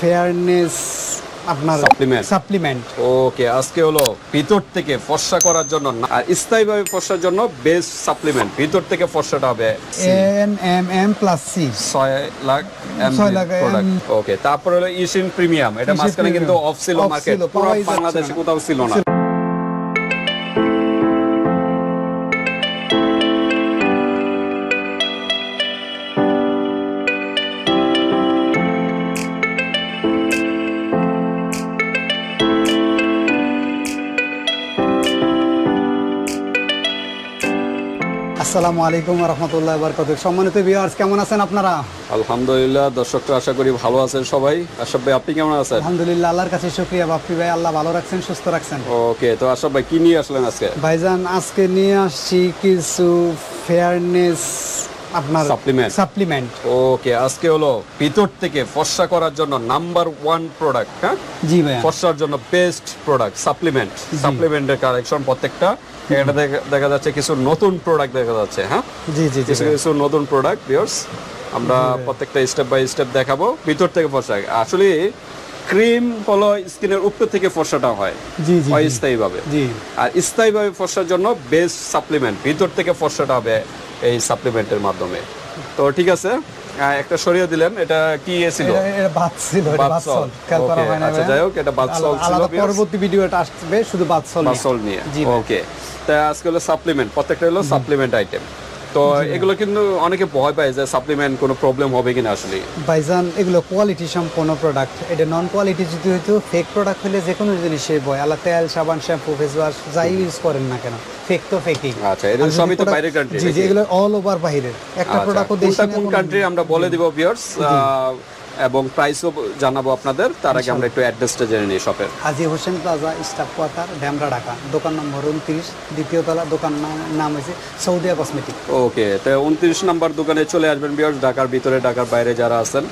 Fairness আপনার. Supplement ওকে আজকে হলো ভিতর থেকে ফর্সা করার জন্য আর স্থায়ীভাবে ফর্সার জন্য বেস্ট সাপ্লিমেন্ট ভিতর থেকে ফর্সাটা হবে N M M plus C ছয় লাখ ছয় লাখ ওকে তারপরে হলো ইশিন প্রিমিয়াম এটা মাঝখানে কিন্তু অফ ছিল মার্কেট পুরো বাংলাদেশে কোথাও ছিল না। আসসালামু আলাইকুম রহমতুল্লাহ বরকত সম্মানিত ভিউয়ার্স কেমন আছেন আপনারা? আলহামদুলিল্লাহ দর্শকরা আশা করি ভালো আছেন সবাই। আশাফ ভাই আপনি কেমন আছেন? আলহামদুলিল্লাহ আল্লাহর কাছে শুক্রিয়া। বাপ্পি ভাই আল্লাহ ভালো রাখছেন সুস্থ রাখছেন। ওকে তো আশাফ ভাই কি নিয়ে আসলেন আজকে? ভাইজান আজকে নিয়ে আসছি কিছু ফেয়ারনেস আপনার Supplement। সাপ্লিমেন্ট ওকে আজকে হলো ভিতর থেকে ফর্সা করার জন্য নাম্বার ওয়ান প্রোডাক্ট হ্যাঁ? জি ভাইয়া। ফর্সার জন্য বেস্ট প্রোডাক্ট সাপ্লিমেন্ট সাপ্লিমেন্টের কালেকশন প্রত্যেকটা। এটা দেখা- যাচ্ছে কিছু নতুন প্রোডাক্ট দেখা যাচ্ছে হ্যাঁ? জি জি কিছু কিছু নতুন প্রোডাক্ট ভিউয়ার্স আমরা প্রত্যেকটা স্টেপ বাই স্টেপ দেখাবো। ভিতর থেকে ফর্সা। আসলে ক্রিম হলো স্কিনের উপর থেকে ফর্সাটা হয়। জি জি অস্থায়ীভাবে জি। আর স্থায়ীভাবে ফর্সার জন্য বেস্ট সাপ্লিমেন্ট ভিতর থেকে ফর্সাটা হবে এই সাপ্লিমেন্টের মাধ্যমে। তো ঠিক আছে? একটা সরিয়ে দিলেন এটা কি ছিল? এটা- বাদ ছিল এটা সল। খেয়াল করা হয় না আচ্ছা, যাই হোক, এটা বাদ সল ছিল, পরবর্তী ভিডিওটা আসবে শুধু বাদ সল নিয়ে। ওকে। তাই আজকে হলো সাপ্লিমেন্ট প্রত্যেকটা হলো সাপ্লিমেন্ট আইটেম তো এগুলো কিন্তু অনেকে ভয় পায় যে সাপ্লিমেন্ট কোনো প্রবলেম হবে কিনা আসলে। ভাইজান এগুলো কোয়ালিটি সম্পন্ন প্রোডাক্ট এটা নন কোয়ালিটি যদি হইতো ফেক প্রোডাক্ট হলে যে কোনো জিনিসের ভয়। আলা তেল সাবান শ্যাম্পু ফেস ওয়াশ যাই ইউজ করেন না কেন। ফেক তো ফেকই আচ্ছা, এটা সবই তো বাইরের কান্ট্রি জি জি এগুলো অল ওভার বাইরের। একটা প্রোডাক্ট দেশে কোন কান্ট্রি আমরা বলে দিব ভিউয়ার্স এবং প্রাইসও জানাব আপনাদের। তার আগে আমরা একটু অ্যাড্রেসটা জেনে নিই শপের Haji Hossain plaza staff quarter Demra Dhaka. দোকান নম্বর উনত্রিশ দ্বিতীয় তলা দোকান নাম হয়েছে সৌদিয়া কসমেটিক। ওকে তো উনত্রিশ নাম্বার দোকানে চলে আসবেন বিয়ার্স ঢাকার ভিতরে ঢাকার বাইরে যারা আছেন।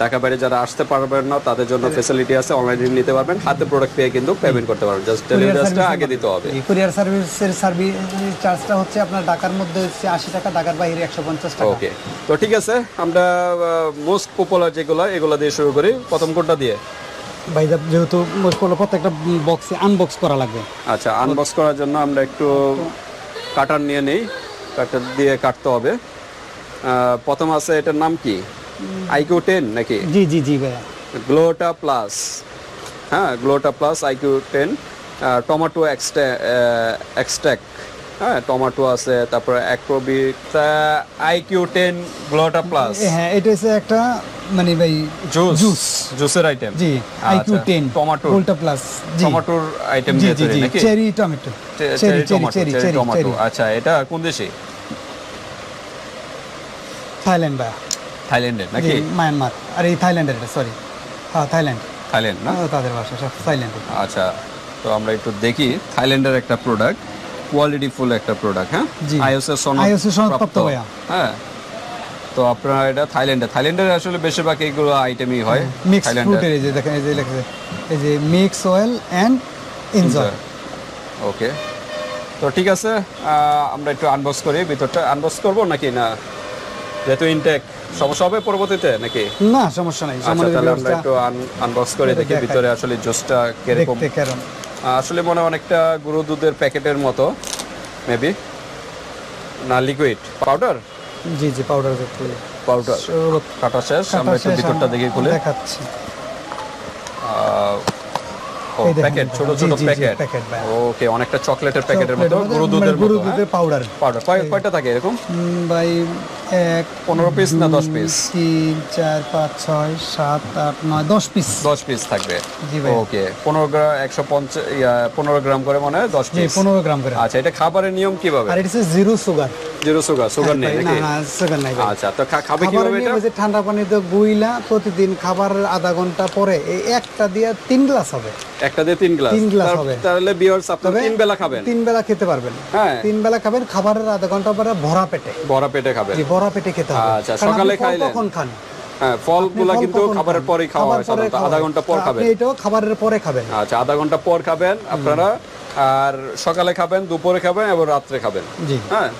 ঢাকা বাইরে যারা আসতে পারবেন না তাদের জন্য ফেসিলিটি আছে অনলাইনে নিতে পারবেন। হাতে প্রোডাক্ট পেয়ে কিন্তু পেমেন্ট করতে পারবেন। জাস্ট ডেলিভারিটা আগে দিতে হবে। কুরিয়ার সার্ভিসের সার্ভিস চার্জটা হচ্ছে আপনার ঢাকার মধ্যে হচ্ছে আশি টাকা ঢাকার বাইরে একশো পঞ্চাশ টাকা। ওকে তো ঠিক আছে আমরা মোস্ট পপুলার যেগুলো এগুলো দিয়ে শুরু করি। প্রথম কোনটা দিয়ে? ভাইদা যেহেতু প্রত্যেকটা বক্সে আনবক্স করা লাগবে। আচ্ছা আনবক্স করার জন্য আমরা একটু কাটার নিয়ে নেই। কাটার দিয়ে কাটতে হবে। প্রথম আছে এটার নাম কি? আইকিউ টেন নাকি? জি জি জি ভাইয়া। গ্লোটা প্লাস হ্যাঁ Gluta plus IQ ten tomato extract হ্যাঁ টমেটো আছে তারপরে অ্যাক্রোবিট আইকিউ টেন গ্লোটা প্লাস হ্যাঁ এটা হচ্ছে একটা মানে ভাই জুস জুস জুসের আইটেম জি IQ ten tomato Gluta plus টমেটোর আইটেম জি। দিয়ে জি তৈরি জি নাকি? Cherry tomato cherry tomato cherry tomato আচ্ছা এটা কোন দেশে? থাইল্যান্ড ভাইয়া। থাইল্যান্ডের নাকি? মায়ানমার আর এই থাইল্যান্ডের এটা সরি হ্যাঁ থাইল্যান্ড থাইল্যান্ড না? হ্যাঁ, তাদের ভাষা সব থাইল্যান্ডে আচ্ছা তো আমরা একটু দেখি থাইল্যান্ডের একটা প্রোডাক্ট কোয়ালিটি ফুল একটা প্রোডাক্ট হ্যাঁ? জি। আইএসএ সনদ ISO সনদপ্রাপ্ত। হ্যাঁ তো আপনারা এটা থাইল্যান্ডে থাইল্যান্ডের আসলে বেশিরভাগ এইগুলো আইটেমই হয় মিক্স থাইল্যান্ডের ফ্রুটের এই যে দেখেন এই যে লেখা এই যে mix oil and enjoy okay তো ঠিক আছে আমরা একটু আনবক্স করি ভিতরটা আনবক্স করব নাকি না? যেহেতু ইনটেক সমস্যা হবে পরবর্তীতে নাকি? না সমস্যা নাই। আচ্ছা তাহলে আমরা একটু আনবক্স করে দেখি ভিতরে আসলে জুসটা কীরকম। আসলে মনে হয় অনেকটা গুঁড়ো দুধের প্যাকেটের মতো মেবি না লিকুইড পাউডার জি জি পাউডার পাউডার কাটা শেষ আমরা একটু ভিতরটা দেখি খুলে। দেখাচ্ছি। প্যাকেট ছোট ছোট প্যাকেট ওকে অনেকটা চকলেটের প্যাকেটের মতো চকলেটের গুঁড়ো দুধের মানে গুঁড়ো হ্যাঁ? দুধের পাউডার পাউডার কয়টা থাকে এরকম? বাই এক পনেরো পিস না দশ পিস তিন চার পাঁচ ছয় সাত আট নয় দশ পিস দশ পিস থাকবে? জি ভাই। ওকে পনেরো গ্রাম একশো পঞ্চাশ পনেরো গ্রাম করে মনে হয় দশ পিস পনেরো গ্রাম করে। আচ্ছা এটা খাবারের নিয়ম কীভাবে? আর এটা zero sugar zero sugar sugar নেই নাকি? সুগার নাই আচ্ছা তো খাবে কীভাবে এটা? যে ঠান্ডা পানিতে গুইলা প্রতিদিন খাবারের আধা ঘণ্টা পরে এই একটা দিয়ে তিন গ্লাস হবে। একটা দিয়ে তিন গ্লাস তিন গ্লাস হবে। তাহলে বিয়ার্স আপনারা তিন বেলা খাবেন? তিন বেলা খেতে পারবেন। হ্যাঁ। তিন বেলা খাবেন খাবারের আধা ঘণ্টা পরে ভরা পেটে। ভরা পেটে খাবেন। ভরা পেটে খেতে হবে। আচ্ছা, সকালে খাইলেন? কখন খান? হ্যাঁ ফলগুলা ফল কিন্তু খাবারের পরেই খাওয়া হয় সাধারণত আধা ঘণ্টা পর খাবেন। এটাও খাবারের পরে খাবেন। আচ্ছা আধা ঘণ্টা পর খাবেন আপনারা আর সকালে খাবেন দুপুরে খাবেন এবং রাত্রে খাবেন। জি। হ্যাঁ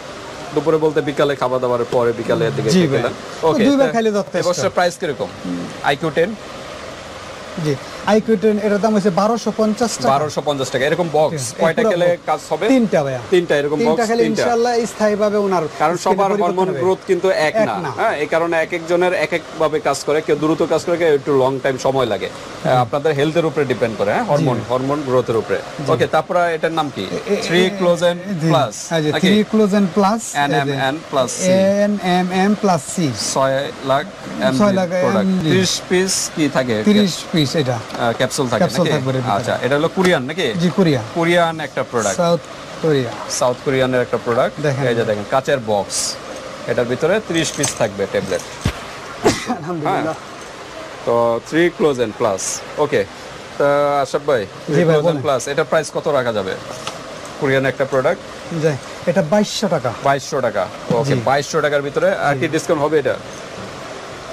দুপুরে বলতে বিকালে খাওয়া দাওয়ার পরে বিকালের দিকে। ফেলেন ওকে দুইবার খাইলে যথেষ্ট। এবছর প্রাইস কীরকম? আইকিউ টেন জি। আইকিউটেন এটার দাম হচ্ছে বারোশো পঞ্চাশ টাকা। বারোশো পঞ্চাশ টাকা। এরকম বক্স কয়টা খেলে কাজ হবে? তিনটা ভাইয়া। তিনটা এরকম বক্স খেলে স্থায়ীভাবে ওনার কারণ সবার হরমোন গ্রোথ কিন্তু এক না। হ্যাঁ এই কারণে এক একজনের এক এক ভাবে কাজ করে কেউ দ্রুত কাজ করে কেউ একটু লং টাইম সময় লাগে। আপনাদের হেলথের উপরে ডিপেন্ড করে হ্যাঁ হরমোন হরমোন গ্রোথের উপরে। ওকে তারপরে এটার নাম কি? Three collagen plus three collagen plus N M N plus C N M M plus C ছয় লাখ ছয় লাখ ত্রিশ পিস কি থাকে? তিরিশ পিস এটা। ক্যাপসুল থাকে নাকি? থাকবে আচ্ছা এটা হলো কোরিয়ান নাকি? জি কোরিয়া কোরিয়ান একটা প্রোডাক্ট সাউথ কোরিয়া। সাউথ কোরিয়ানের একটা প্রোডাক্ট দেখেন। এই যে দেখেন কাচের বক্স এটার ভিতরে 30 পিস থাকবে ট্যাবলেট আলহামদুলিল্লাহ। তো থ্রি ক্লোজেন প্লাস ওকে তা আশাফ ভাই জি ভাই, ক্লোজেন বলেন। প্লাস এটা প্রাইস কত রাখা যাবে? কোরিয়ান একটা প্রোডাক্ট যাই এটা বাইশশো টাকা। বাইশশো টাকা। ওকে জি। বাইশশো টাকার ভিতরে আর কি ডিসকাউন্ট হবে এটা?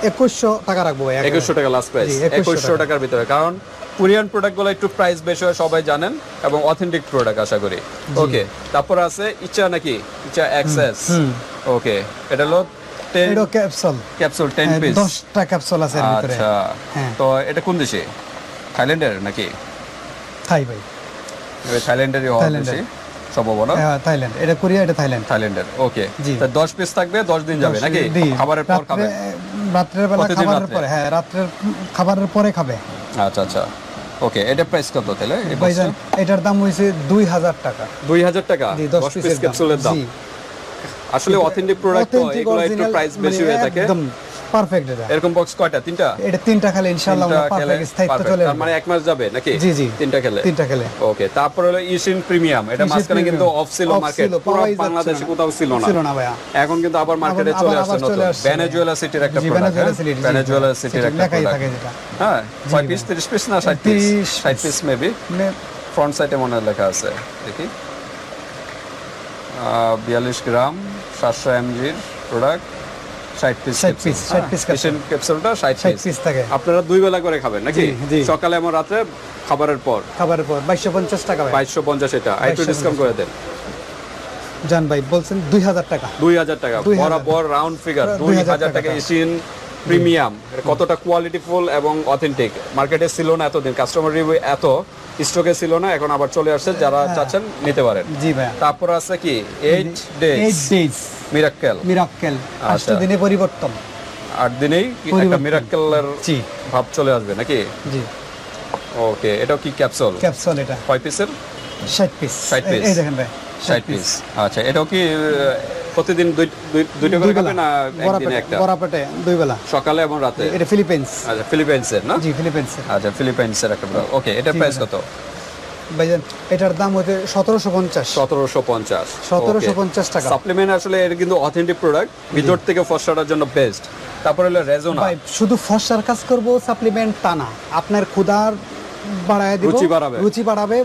একুশশো টাকা রাখব ভাই একুশশো টাকা লাস্ট প্রাইস একুশশো টাকার ভিতরে কারণ কোরিয়ান প্রোডাক্টগুলো একটু প্রাইস বেশি হয় সবাই জানেন এবং অথেন্টিক প্রোডাক্ট আশা করি। ওকে তারপর আছে ইচ্ছা নাকি? ইচ্ছা এক্সেস ওকে এটা হলো এটা ক্যাপসুল ক্যাপসুল টেন পিস দশটা ক্যাপসুল আছে এর ভিতরে। আচ্ছা হ্যাঁ। তো এটা কোন দেশে? থাইল্যান্ডের নাকি? থাই ভাই। থাইল্যান্ডেরই হওয়া। সম্ভাবনা। হ্যাঁ, থাইল্যান্ড। এটা কোরিয়া এটা থাইল্যান্ড। থাইল্যান্ডের ওকে জি। তা দশ পিস থাকবে দশ দিন যাবে নাকি? খাবারের পর খাবে। রাত্রের বেলা খাবারের? পরে হ্যাঁ রাত্রের খাবারের পরে খাবে। আচ্ছা আচ্ছা। ওকে এটা প্রাইস কত তাহলে? ভাইজান এটার দাম হয়েছে দুই হাজার টাকা। দুই হাজার টাকা? জি দশ দশ পিস পিসের ক্যাপসুলের দাম। আসলে অথেন্টিক প্রোডাক্ট তো এগুলো একটু প্রাইস বেশি মানে হয়ে থাকে। একদম পারফেক্ট এটা। এরকম বক্স কয়টা? তিনটা? এটা তিনটা খেলে ইনশাআল্লাহ আমরা পারফেক্ট স্থায়িত্ব চলে তার মানে এক মাস যাবে নাকি? জি, জি। তিনটা খেলে? তিনটা খেলে। ওকে তারপর হলো ইশিন প্রিমিয়াম এটা মাঝখানে কিন্তু অফ ছিল মার্কেট পুরো বাংলাদেশে কোথাও ছিল না। ছিল না ভাইয়া। এখন কিন্তু আবার মার্কেটে চলে আসছে নতুন। ভেনেজুয়েলা সিটির একটা প্রোডাক্ট ভেনেজুয়েলা সিটির, একটা প্রোডাক্ট হ্যাঁ কয় পিস 30 পিস না 60 পিস 30 60 পিস মেবি ফ্রন্ট সাইডে মনে লেখা আছে। দেখি। বিয়াল্লিশ গ্রাম সাতশো এমজির প্রোডাক্ট ষাট পিস 60 piece, 60 piece capsule। ক্যাপসুলটা 60 পিস থাকে। আপনারা দুই বেলা করে খাবেন নাকি। সকালে এবং রাত্রে খাবারের পর। খাবারের পর। বাইশশো পঞ্চাশ টাকা ভাই। বাইশশো পঞ্চাশ এটা। একটু ডিসকাউন্ট করে দেন। জান ভাই বলছেন দুই হাজার টাকা। দুই হাজার টাকা। 2000 বরাবর রাউন্ড ফিগার দুই দুই হাজার হাজার টাকা টাকা। এশিয়ান প্রিমিয়াম কতটা কোয়ালিটিফুল এবং অথেন্টিক মার্কেটে ছিল না এতদিন কাস্টমার রিভিউ এত স্টকে ছিল না এখন আবার চলে আসছে যারা হ্যাঁ। চাচ্ছেন নিতে পারেন। জি ভাই তারপর আছে কি? Eight eight days days miracle miracle আষ্ট আচ্ছা। দিনে পরিবর্তন। আট দিনেই একটা। মিরাক্কেলের জি। ভাব চলে আসবে নাকি? জি। ওকে এটাও কি ক্যাপসুল ক্যাপসুল এটা। কয় পিসের ষাট পিস 60 পিস এই দেখেন ভাই ষাট পিস আচ্ছা এটাও কি প্রতিদিন দুই দুই- দুইটা করে খাবে না একদিনে একটা? বড়া দুই বেলা সকালে এবং রাতে? এটা ফিলিপিন্স আচ্ছা ফিলিপাইন্সের না? জি ফিলিপিন্স আচ্ছা ফিলিপাইন্সের একটা ওকে এটা প্রাইস কত? ভাইজান এটার দাম হচ্ছে সতেরোশো পঞ্চাশ। সতেরোশো পঞ্চাশ। 1750 টাকা। সাপ্লিমেন্ট আসলে এটা কিন্তু অথেন্টিক প্রোডাক্ট ভিতর থেকে ফসলাটার জন্য বেস্ট তারপরে হলো রেজোনা শুধু ফসার কাজ করব সাপ্লিমেন্ট তা না। আপনার ক্ষুধার বাড়ায় দিব রুচি বাড়াবে। রুচি বাড়াবে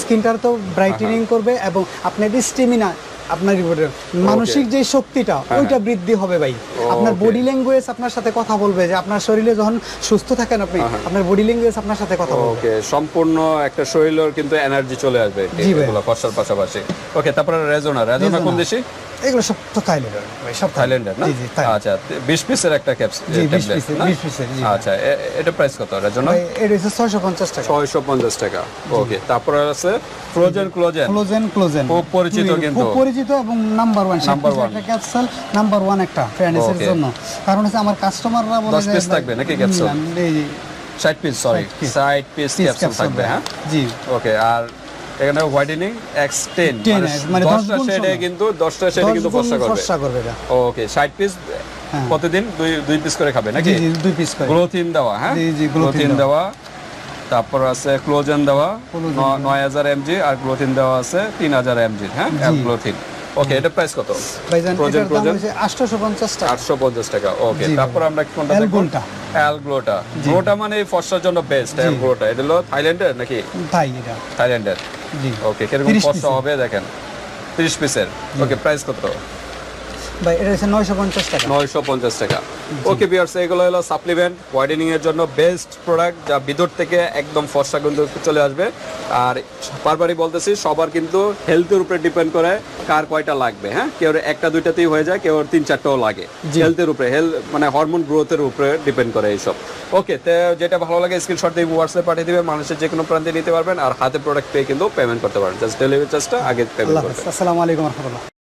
স্কিনটার তো ব্রাইটেনিং করবে এবং আপনার স্টেমিনা আপনার রিপোর্টের মানসিক যে শক্তিটা ওইটা বৃদ্ধি হবে ভাই। আপনার বডি ল্যাঙ্গুয়েজ আপনার সাথে কথা বলবে যে আপনার শরীরে যখন সুস্থ থাকেন আপনি আপনার বডি ল্যাঙ্গুয়েজ আপনার সাথে কথা বলবে। ওকে সম্পূর্ণ একটা শরীরের কিন্তু এনার্জি চলে আসবে। এগুলো কষ্টের পাশাপাশি। ওকে তারপরে রেজোনা রেজোনা কোন। দেশি? এগুলো সব তো থাইল্যান্ডের ভাই সব থাইল্যান্ডের না? জি জি আচ্ছা বিশ পিসের একটা ক্যাপস জি, 20 piece-এর, 20 piece-এর, জি। আচ্ছা এটা প্রাইস কত রেজোনা ভাই এটা হচ্ছে ছয়শো পঞ্চাশ টাকা। ছয়শো পঞ্চাশ টাকা। ওকে তারপরে আছে ফ্রোজেন ক্লোজেন ক্লোজেন ক্লোজেন খুব পরিচিত কিন্তু। খুব পরিচিত এবং নাম্বার ওয়ান Number one। একটা ক্যাপসুল নাম্বার ওয়ান একটা ফ্রেন্ডসের জন্য। কারণ হচ্ছে আমার কাস্টমাররা বলে দশ যে piece থাকবে নাকি? হুম, এই যে পিস সরি 60 পিস ক্যাপসুল থাকবে হ্যাঁ? জি। ওকে আর এখানে হোয়াইটেনিং এক্স টেন মানে দশটা শেডে সোনা। কিন্তু দশটা শেডে কিন্তু ফসা করবে। ফর্সা করবে এটা। ওকে ষাট পিস হ্যাঁ। প্রতিদিন দুই দুই পিস করে খাবে নাকি? দুই পিস করে। গ্লোথিন দেওয়া হ্যাঁ? জি, জি, গ্লোথিন দেওয়া। তারপর আছে ক্লোজেন দেওয়া নয় হাজার এমজি আর গ্লোথিন দেওয়া আছে তিন হাজার এমজি হ্যাঁ? গ্লোথিন ওকে এটা প্রাইস কত? হচ্ছে আটশোশো পঞ্চাশ টাকা। আটশো পঞ্চাশ টাকা ওকে তারপর আমরা কোনটা দেখব? অ্যালগ্লোটা। গ্লোটা মানে ফর্সার জন্য বেস্ট অ্যালগ্লোটা এটা হলো থাইল্যান্ডের নাকি? তাই এটা। থাইল্যান্ডের ওকে কীরকম কষ্ট হবে দেখেন। তিরিশ পিসের ওকে প্রাইস কত? ভাই এটা হচ্ছে নয়শো পঞ্চাশ টাকা। নয়শো পঞ্চাশ টাকা। ওকে বিয়ার্স এগুলো হলো সাপ্লিমেন্ট হোয়াইটেনিং এর জন্য বেস্ট প্রোডাক্ট যা ভিতর থেকে একদম ফর্সা কিন্তু চলে আসবে। আর বারবারই বলতেছি সবার কিন্তু হেলথের উপরে ডিপেন্ড করে কার কয়টা লাগবে হ্যাঁ? কেউ একটা দুইটাতেই হয়ে যায় কেউ তিন চারটাও লাগে। হেলথের উপরে হেলথ মানে হরমোন গ্রোথের উপরে ডিপেন্ড করে এইসব। ওকে তো যেটা ভালো লাগে স্ক্রিনশট দিয়ে হোয়াটসঅ্যাপ পাঠিয়ে মানুষের যে কোনো প্রান্তে নিতে পারবেন আর হাতে প্রোডাক্ট পেয়ে কিন্তু পেমেন্ট করতে পারবেন জাস্ট ডেলিভারি চার্জটা আগে পেমেন্ট করবেন। আসসালামু আলাইকুম রহমতুল্লাহ।